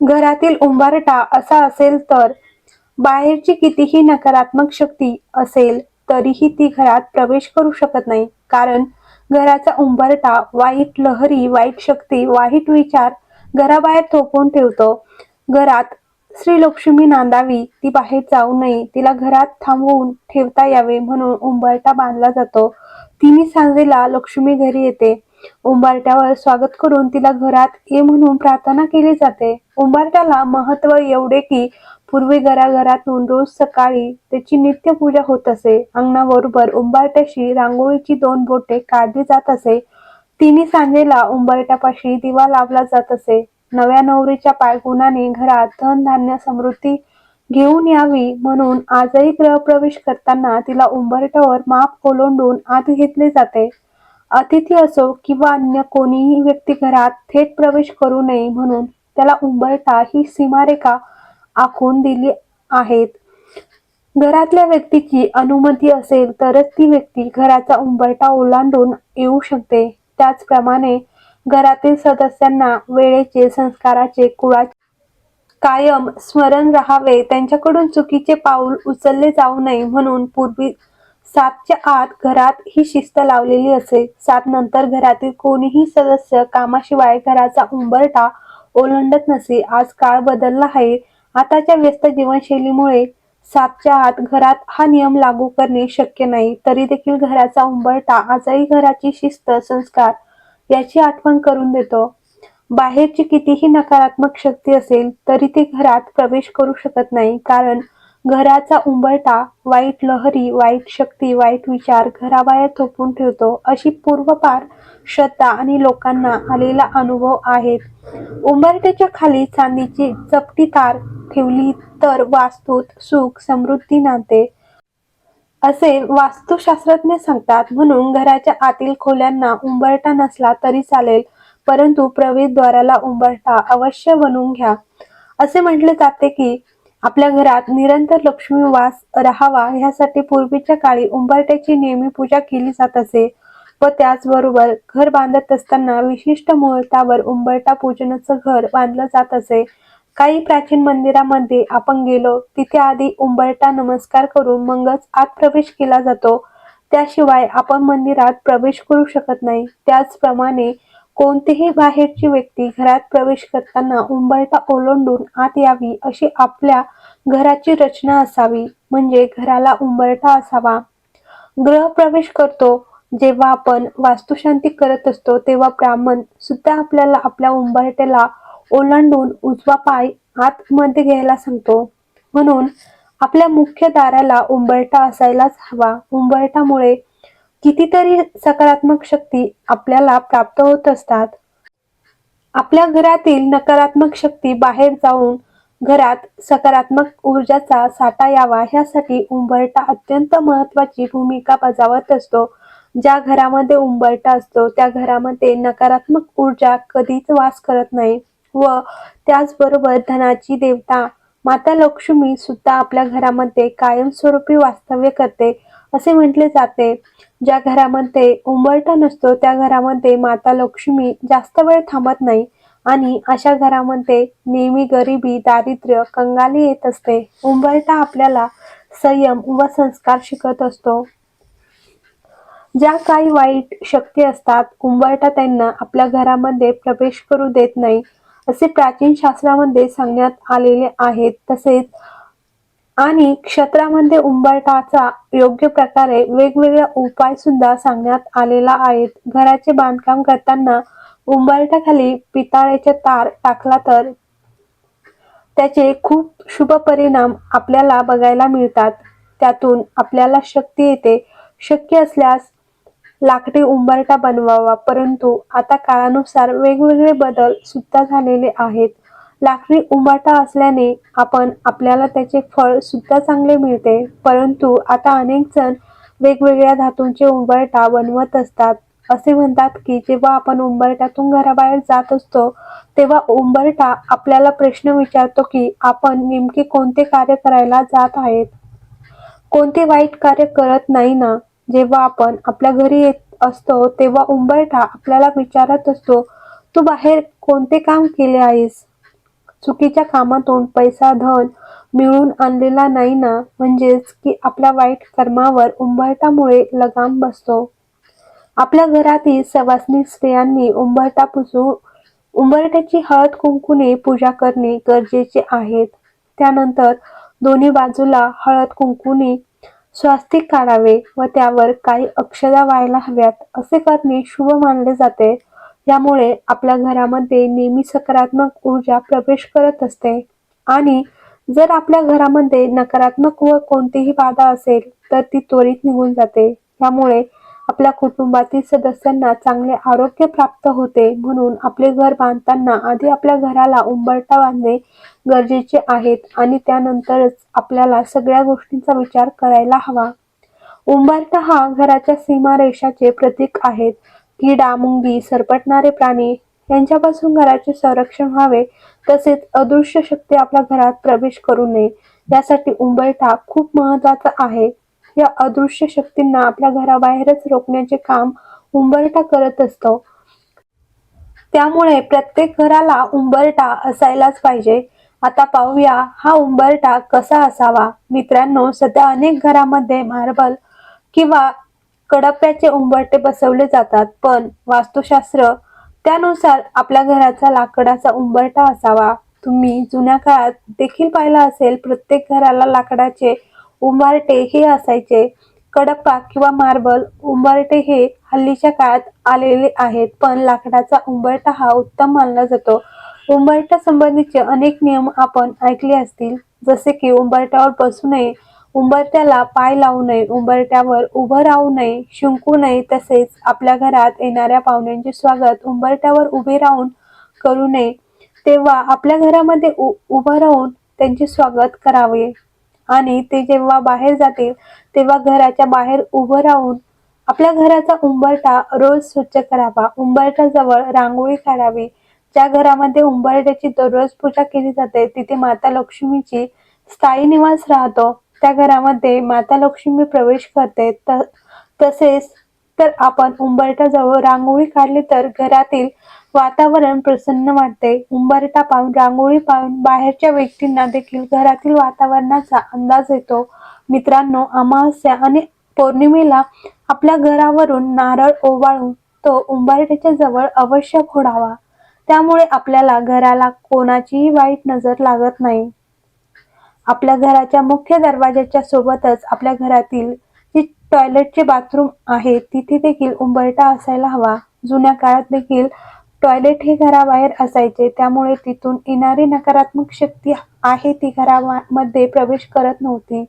घरातील उंबरटा असा असेल तर बाहेरची कितीही नकारात्मक शक्ती असेल तरीही ती घरात प्रवेश करू शकत नाही. कारण घराचा उंबरटा वाईट लहरी वाईट शक्ती वाईट विचार घराबाहेर थोपवून ठेवतो. घरात श्री लक्ष्मी नांदावी ती बाहेर जाऊ नये तिला घरात थांबवून ठेवता यावे म्हणून उंबरटा बांधला जातो. तिन्ही सांजेला लक्ष्मी घरी येते. उंबरट्यावर स्वागत करून तिला घरात ये म्हणून प्रार्थना केली जाते. उंबरट्याला महत्त्व एवढे की पूर्वी घराघरातून रोज सकाळी त्याची नित्य पूजा होत असे. अंगणाबरोबर उंबरट्याशी रांगोळीची दोन बोटे काढली जात असे. तिन्ही सांजेला उंबरट्यापाशी दिवा लावला जात असे. नव्या नवरीच्या पायगुणाने घरात धन धान्य समृद्धी घेऊन यावी म्हणून आजही ग्रहप्रवेश करताना तिला उंबरट्यावर माप ओलांडून आत घेतले जाते. अतिथी असो किंवा अन्य कोणीही व्यक्ती घरात थेट प्रवेश करू नये म्हणून त्याला उंबरठा ही सीमारेखा आखून दिली आहेत. घरातल्या व्यक्तीची अनुमती असेल तरच ती व्यक्ती घराचा उंबरठा ओलांडून येऊ शकते. त्याचप्रमाणे घरातील सदस्यांना वेळेचे संस्काराचे कुळाचे कायम स्मरण राहावे त्यांच्याकडून चुकीचे पाऊल उचलले जाऊ नये म्हणून पूर्वी सातच्या आत घरात ही शिस्त लावलेली असे. सात नंतर घरातील कोणीही सदस्य कामाशिवाय घराचा उंबरटा ओलांडत नसे. आज काळ बदलला आहे. आताच्या व्यस्त जीवनशैलीमुळे सातच्या आत घरात हा नियम लागू करणे शक्य नाही. तरी देखील घराचा उंबरटा आजही घराची शिस्त संस्कार याची आठवण करून देतो. बाहेरची कितीही नकारात्मक शक्ती असेल तरी ती घरात प्रवेश करू शकत नाही. कारण घराचा उंबरठा वाईट लहरी वाईट शक्ती वाईट विचार घराबाहेर थोपून ठेवतो अशी पूर्वपार श्रद्धा आणि लोकांना आलेला अनुभव आहे. उंबरठ्याच्या खाली चांदीची चपटी तार ठेवली तर वास्तूत सुख समृद्धी नांदते. असे वास्तुशास्त्रज्ञ सांगतात म्हणून घराच्या आतील खोल्यांना उंबरठा नसला तरी चालेल परंतु प्रवेशद्वाराला उंबरठा अवश्य बनवून घ्या. असे म्हटले जाते की आपल्या घरात निरंतर लक्ष्मी वास राहावा ह्यासाठी पूर्वीच्या काळी उंबरट्याची नेहमी पूजा केली जात असे व त्याचबरोबर घर बांधत असताना विशिष्ट मुहूर्तावर उंबरटा पूजनाचं घर बांधलं जात असे. काही प्राचीन मंदिरामध्ये आपण गेलो तिथे आधी उंबरटा नमस्कार करून मगच आत प्रवेश केला जातो. त्याशिवाय आपण मंदिरात प्रवेश करू शकत नाही. त्याचप्रमाणे कोणतीही बाहेरची व्यक्ती घरात प्रवेश करताना उंबरठा ओलांडून आत यावी अशी आपल्या घराची रचना असावी म्हणजे घराला उंबरठा असावा. गृहप्रवेश करतो जेव्हा आपण वास्तुशांती करत असतो तेव्हा ब्राह्मण सुद्धा आपल्याला आपल्या उंबरट्याला ओलांडून उजवा पाय आतमध्ये घ्यायला सांगतो. म्हणून आपल्या मुख्य दाराला उंबरठा असायलाच हवा. उंबरठामुळे कितीतरी सकारात्मक शक्ती आपल्याला प्राप्त होत असतात. आपल्या घरातील नकारात्मक शक्ती बाहेर जाऊन घरात सकारात्मक ऊर्जाचा साठा यावा ह्यासाठी उंबरटा अत्यंत महत्वाची भूमिका बजावत असतो. ज्या घरामध्ये उंबरटा असतो त्या घरामध्ये नकारात्मक ऊर्जा कधीच वास करत नाही व त्याचबरोबर धनाची देवता माता लक्ष्मी सुद्धा आपल्या घरामध्ये कायमस्वरूपी वास्तव्य करते. असे म्हटले जाते. ज्या घरामध्ये उंबरठा नसतो त्या घरामध्ये माता लक्ष्मी जास्त वेळ थांबत नाही आणि अशा घरामध्ये नेहमी गरिबी दारिद्र्य कंगाली येत असते. उंबरठा आपल्याला संयम व संस्कार शिकत असतो. ज्या काही वाईट शक्ती असतात उंबरठा त्यांना आपल्या घरामध्ये प्रवेश करू देत नाही असे प्राचीन शास्त्रामध्ये सांगण्यात आलेले आहेत. तसेच आणि क्षेत्रामध्ये उंबरठाचा योग्य प्रकारे वेगवेगळ्या उपाय सुद्धा सांगण्यात आलेला आहेत. घराचे बांधकाम करताना उंबरठाखाली पितळेचे तार टाकला तर त्याचे खूप शुभ परिणाम आपल्याला बघायला मिळतात. त्यातून आपल्याला शक्ती येते. शक्य असल्यास लाकडी उंबरठा बनवावा. परंतु आता काळानुसार वेगवेगळे बदल सुद्धा झालेले आहेत. लाकडी उंबरठा असल्याने आपण आपल्याला त्याचे फळ सुद्धा चांगले मिळते. परंतु आता अनेक जण वेगवेगळ्या धातूंचे उंबरठा बनवत असतात. असे म्हणतात की जेव्हा आपण उंबरट्यातून घराबाहेर जात असतो तेव्हा उंबरठा आपल्याला प्रश्न विचारतो की आपण नेमके कोणते कार्य करायला जात आहेत? कोणते वाईट कार्य करत नाही ना? जेव्हा आपण आपल्या घरी येत असतो तेव्हा उंबरठा आपल्याला विचारत असतो तू बाहेर कोणते काम केले आहेस? चुकीच्या कामातून पैसा धन मिळून आणलेला नाही ना? म्हणजेच की आपल्या वाईट कर्मावर उंबरटामुळे लगाम बसतो. आपल्या घरातील सवासनी स्त्रियांनी उंबरटा पुसू उंबरट्याची हळद कुंकूने पूजा करणे गरजेचे आहेत. त्यानंतर दोन्ही बाजूला हळद कुंकूने स्वास्तिक काढावे व त्यावर काही अक्षदा व्हायला हव्यात असे करणे शुभ मानले जाते. यामुळे आपल्या घरामध्ये नेहमी सकारात्मक ऊर्जा प्रवेश करत असते. आणि जर आपल्या घरामध्ये नकारात्मक व कोणतीही बाधा असेल तर ती त्वरित निघून जाते. यामुळे आपल्या कुटुंबातील सदस्यांना चांगले आरोग्य प्राप्त होते म्हणून आपले घर बांधताना आधी आपल्या घराला उंबरटा बांधणे गरजेचे आहेत आणि त्यानंतरच आपल्याला सगळ्या गोष्टींचा विचार करायला हवा. उंबरटा हा घराच्या सीमारेषाचे प्रतीक आहेत. किडा मुंगी सरपटणारे प्राणी यांच्यापासून घराचे संरक्षण व्हावे तसेच अदृश्य शक्ती आपल्या घरात प्रवेश करू नये. यासाठी उंबरठा खूप महत्त्वाचा आहे. या अदृश्य शक्तींना आपल्या घराबाहेरच रोखण्याचे काम उंबरठा करत असतो. त्यामुळे प्रत्येक घराला उंबरठा असायलाच पाहिजे. आता पाहूया हा उंबरठा कसा असावा. मित्रांनो सध्या अनेक घरामध्ये मार्बल किंवा कडप्याचे उंबरटे बसवले जातात पण वास्तुशास्त्र त्यानुसार आपल्या घराचा लाकडाचा उंबरठा असावा. तुम्ही जुन्या काळात देखील पाहिला असेल प्रत्येक घराला लाकडाचे उंबरटे हे असायचे. कडप्पा किंवा मार्बल उंबरटे हे हल्लीच्या काळात आलेले आहेत पण लाकडाचा उंबरठा हा उत्तम मानला जातो. उंबरठा संबंधीचे अनेक नियम आपण ऐकले असतील जसे की उंबरट्यावर बसू नये उंबरट्याला पाय लावू नये उंबरट्यावर उभं राहू नये शिंकू नये तसेच आपल्या घरात येणाऱ्या पाहुण्यांचे स्वागत उंबरट्यावर उभे राहून करू नये. तेव्हा आपल्या घरामध्ये उ- उभं राहून त्यांचे स्वागत करावे. आणि ते जेव्हा बाहेर जातील तेव्हा घराच्या बाहेर उभं राहून आपल्या घराचा उंबरटा रोज स्वच्छ करावा. उंबरट्याजवळ रांगोळी काढावी. ज्या घरामध्ये उंबरट्याची दररोज पूजा केली जाते तिथे माता लक्ष्मीची स्थायी निवास राहतो. त्या घरामध्ये माता लक्ष्मी प्रवेश करते. तसेच तर आपण उंबरठ्याजवळ रांगोळी काढली तर घरातील वातावरण प्रसन्न वाटते. उंबरठा पाहून रांगोळी पाहून बाहेरच्या व्यक्तींना देखील घरातील वातावरणाचा अंदाज येतो. मित्रांनो अमावस्या आणि पौर्णिमेला आपल्या घरावरून नारळ ओवाळून तो उंबरठ्याच्या जवळ अवश्य फोडावा. त्यामुळे आपल्याला घराला कोणाचीही वाईट नजर लागत नाही. आपल्या घराच्या मुख्य दरवाजाच्या सोबतच आपल्या घरातील जी टॉयलेटचे बाथरूम आहे तिथे देखील उंबरठा असायला हवा. जुन्या काळात देखील टॉयलेट हे घराबाहेर असायचे. त्यामुळे तिथून येणारी नकारात्मक शक्ती आहे ती घरामध्ये प्रवेश करत नव्हती.